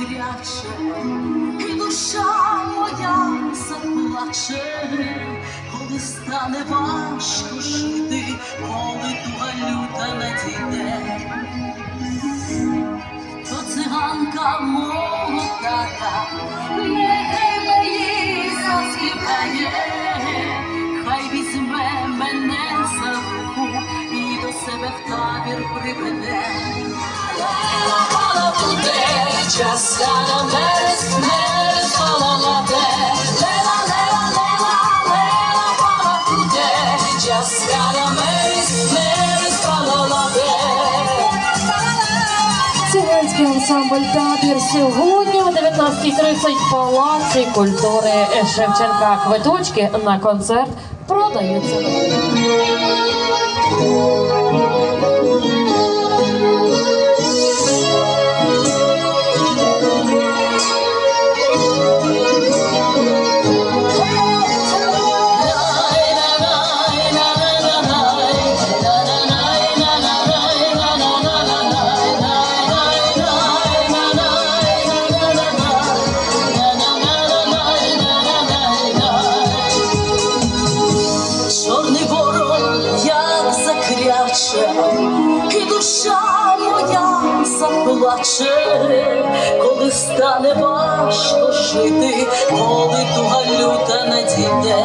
закряче, і душа моя заплаче, коли стане важко жити, коли туга люта надійде, то циганка молода, нехай мені заспіває, хай візьме мене за себе в табір приведе. Лела буде, час на мерз, мерз, палалате. Лела, лела, лела, лела, пала буде, час на мерз, мерз, палалате. Циганський ансамбль табір сьогодні о 19.30 в Палаці культури Шевченка. Квиточки на концерт продаються. Стане важко жити, коли туга люта надійде.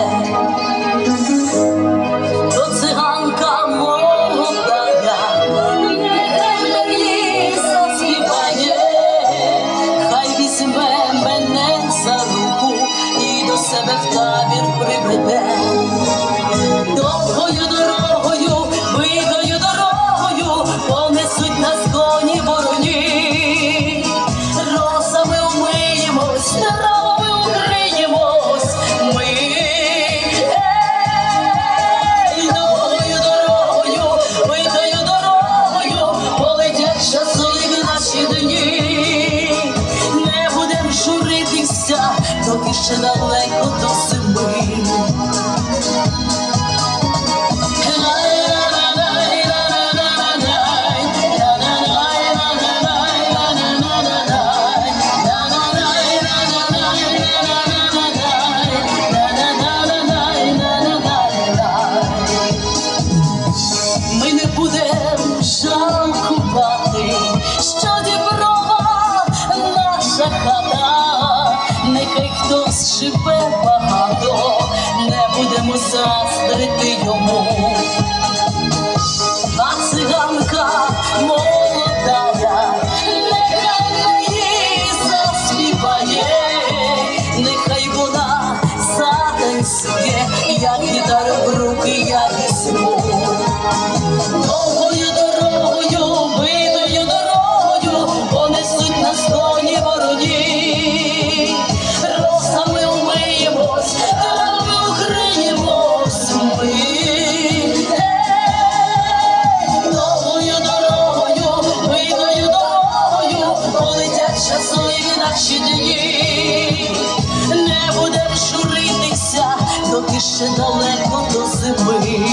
Ще далеко до зими.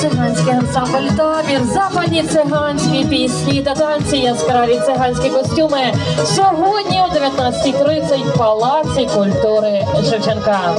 Циганський ансамбль табір, западні циганські пісні та танці, яскраві циганські костюми. Сьогодні о 19.30 в Палаці культури Шевченка.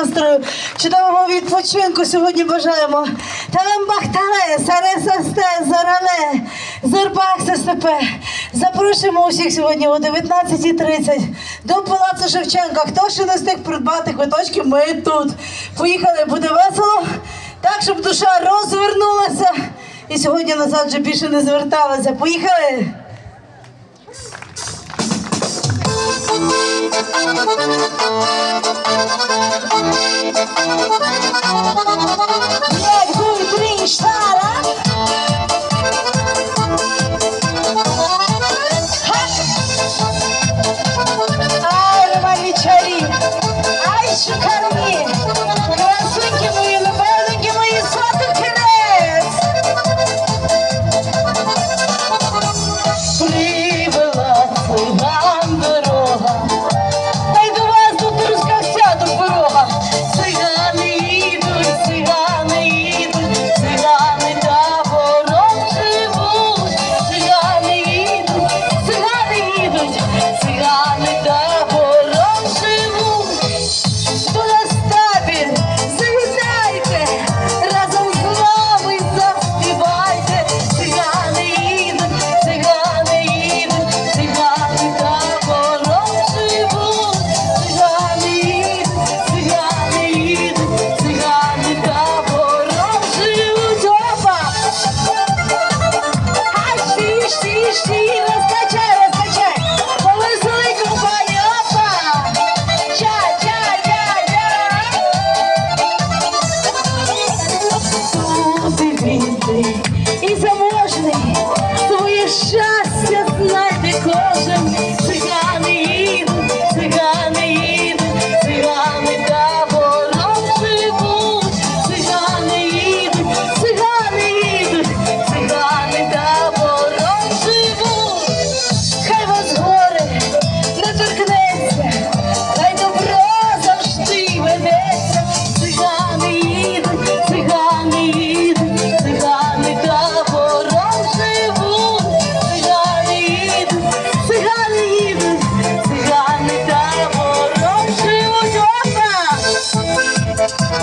Настрою, чудового відпочинку сьогодні бажаємо. Та вам бахтале, саре састе, зарале, зербак степе. Запрошуємо усіх сьогодні о 19.30 до Палацу Шевченка. Хто ще не встиг придбати квиточки, ми тут. Поїхали, буде весело, так, щоб душа розвернулася. І сьогодні назад вже більше не зверталася. Поїхали! Niech mój triste, stara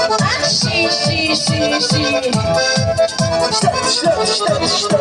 Ах, ші, ші, ші, ші. Що, що, що, що,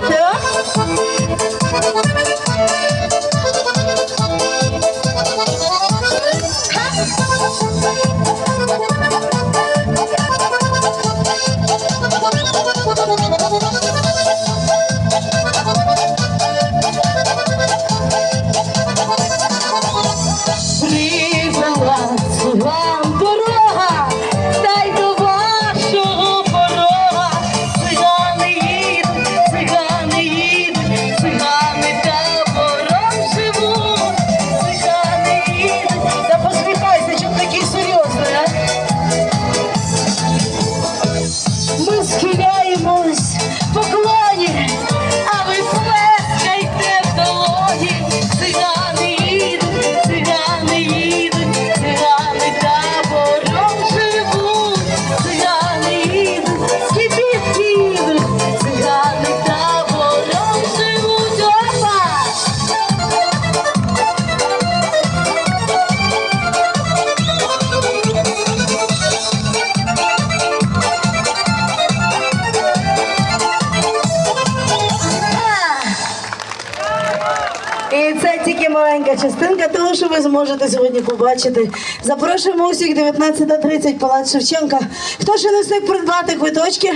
зможете сьогодні побачити. Запрошуємо усіх 19.30 Палац Шевченка. Хто ще не встиг придбати квиточки?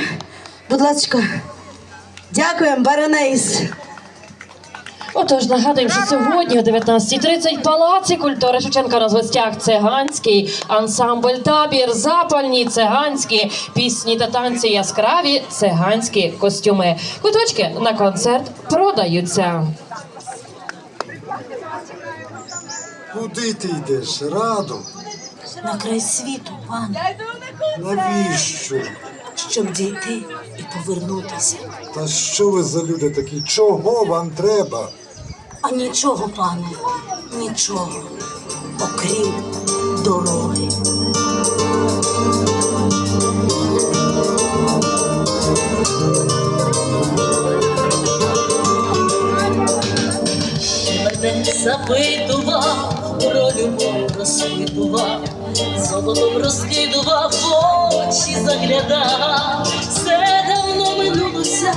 Будь ласка. Дякуємо, Баронейс. Отож, нагадуємо, що сьогодні о 19.30 в Палаці культури Шевченка на гостях циганський ансамбль табір, запальні циганські пісні та танці яскраві циганські костюми. Квиточки на концерт продаються. Куди ти йдеш? Радо? на край світу, пане, Навіщо? щоб дійти і повернутися. Та що ви за люди такі? Чого вам треба? А нічого, пане, нічого, окрім дороги. Мене запитував, розпитував, золотом розкидував, в очі заглядав, все давно минулося,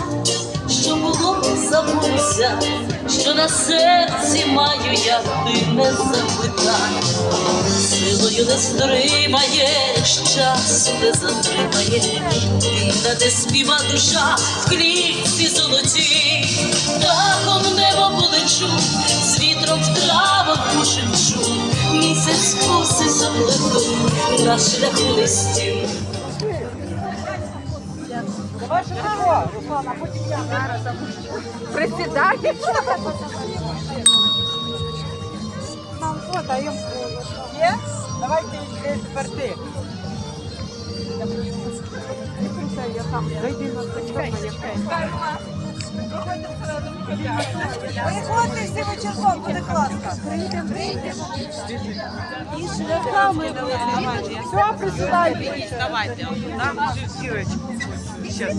що було забулося, що на серці маю я ти не запитай, силою не стримаєш, часу не затримаєш, вільна не співа душа в клітці золотій, на шляху листів. Присідайте. Нам фото, їм Є? Давайте тепер ти. Я там, зайди на почекай, Виходьте всі вечірком, буде прийдемо. І шляхами Все, присідайте. Давайте, Нам зірочку. Сейчас.